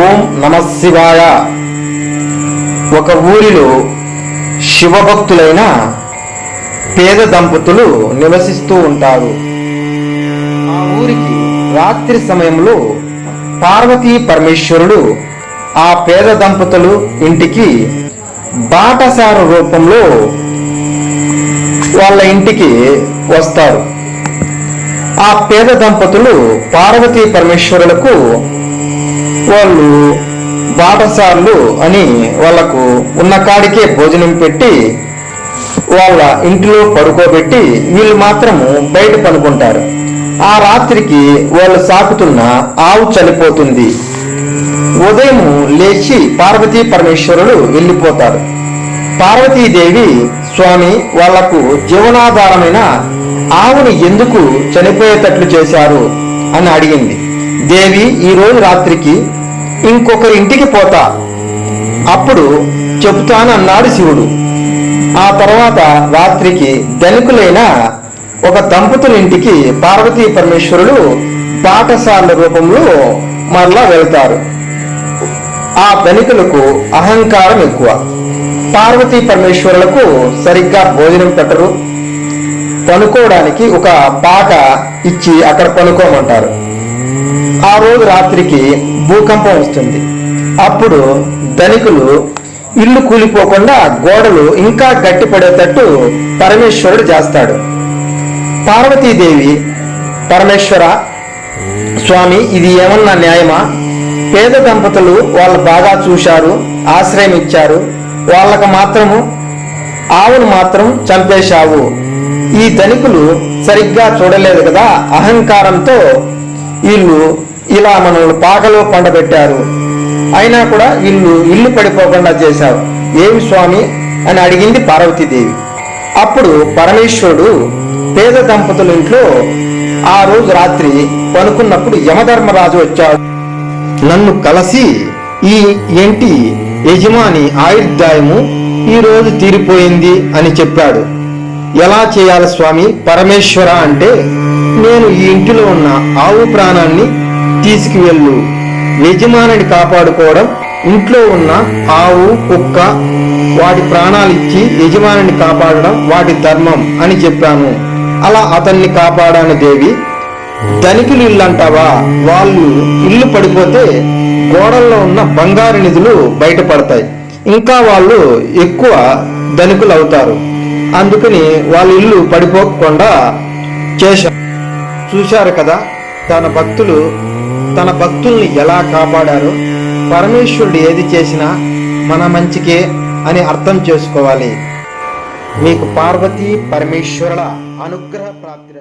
ఓం నమ శివాయ. ఒక ఊరిలో శివభక్తులైన పేద దంపతులు నివసిస్తూ ఉంటారు. ఆ ఊరికి రాత్రి సమయంలో పార్వతీ పరమేశ్వరుడు ఆ పేద దంపతులు ఇంటికి బాటసార రూపంలో వాళ్ళ ఇంటికి వస్తారు. ఆ పేద దంపతులు పార్వతీ పరమేశ్వరులకు వాళ్ళు బాటసార్లు అని వాళ్ళకు ఉన్న కాడికే భోజనం పెట్టి వాళ్ళ ఇంటిలో పడుకోబెట్టి వీళ్ళు మాత్రము బయట పనుకుంటారు. ఆ రాత్రికి వాళ్ళు సాకుతున్న ఆవు చనిపోతుంది. ఉదయం లేచి పార్వతీ పరమేశ్వరుడు వెళ్ళిపోతారు. పార్వతీదేవి స్వామి వాళ్ళకు జీవనాధారమైన ఆవుని ఎందుకు చనిపోయేటట్లు చేశారు అని అడిగింది. దేవి ఈ రోజు రాత్రికి ఇంకొకరి ఇంటికి పోతా. అప్పుడు చెబుతానన్నాడు శివుడు. ఆ తర్వాత రాత్రికి ధనికులైన ఒక దంపతుల ఇంటికి పార్వతీ పరమేశ్వరుడు పాఠశాల రూపంలో మరలా వెళ్తారు. ఆ ధనికులకు అహంకారం ఎక్కువ. పార్వతీ పరమేశ్వరులకు సరిగ్గా భోజనం పెట్టరు. పనుకోవడానికి ఒక పాక ఇచ్చి అక్కడ పనుకోమంటారు. ఆ రోజు రాత్రికి భూకంపం వస్తుంది. అప్పుడు ధనికులు ఇల్లు కూలిపోకుండా గోడలు ఇంకా గట్టిపడేటట్టు పరమేశ్వరుడు చేస్తాడు పార్వతీదేవి పరమేశ్వర స్వామి ఇది ఏమన్నా న్యాయమా? పేద దంపతులు వాళ్ళు బాగా చూశారు ఆశ్రయం ఇచ్చారు వాళ్ళకు మాత్రము ఆవును మాత్రం చంపేశావు. ఈ ధనికులు సరిగ్గా చూడలేదు కదా అహంకారంతో వీళ్ళు ఇలా మనల్ని పాకలో పండబెట్టారు. అయినా కూడా వీళ్ళు ఇల్లు పడిపోకుండా చేశారు ఏమి స్వామి? అని అడిగింది పార్వతీదేవి. అప్పుడు పరమేశ్వరుడు పేద దంపతుల ఇంట్లో ఆ రోజు రాత్రి పనుకున్నప్పుడు యమధర్మరాజు వచ్చాడు. నన్ను కలిసి ఈ ఏంటి యజమాని ఆయుర్దాయము ఈ రోజు తీరిపోయింది అని చెప్పాడు. ఎలా చేయాలి స్వామి? పరమేశ్వర అంటే నేను ఈ ఇంటిలో ఉన్న ఆవు ప్రాణాన్ని తీసుకువెళ్ళు. యజమానిని కాపాడుకోవడం ఇంట్లో ఉన్న ఆవు కుక్క వాటి ప్రాణాలు ఇచ్చి యజమానిని కాపాడడం వాటి ధర్మం అని చెప్పాను. అలా అతన్ని కాపాడాను దేవి. ధనికులు ఇల్లు అంటావా వాళ్ళు ఇల్లు పడిపోతే గోడల్లో ఉన్న బంగారు నిధులు బయటపడతాయి. ఇంకా వాళ్ళు ఎక్కువ ధనికులు అవుతారు. అందుకని వాళ్ళ ఇల్లు పడిపోకుండా చేశారు చూశారు కదా తన భక్తులు తన భక్తుల్ని ఎలా కాపాడారో పరమేశ్వరుడు ఏది చేసినా మన మంచికే అని అర్థం చేసుకోవాలి. మీకు పార్వతీ పరమేశ్వరుల అనుగ్రహ ప్రాప్తి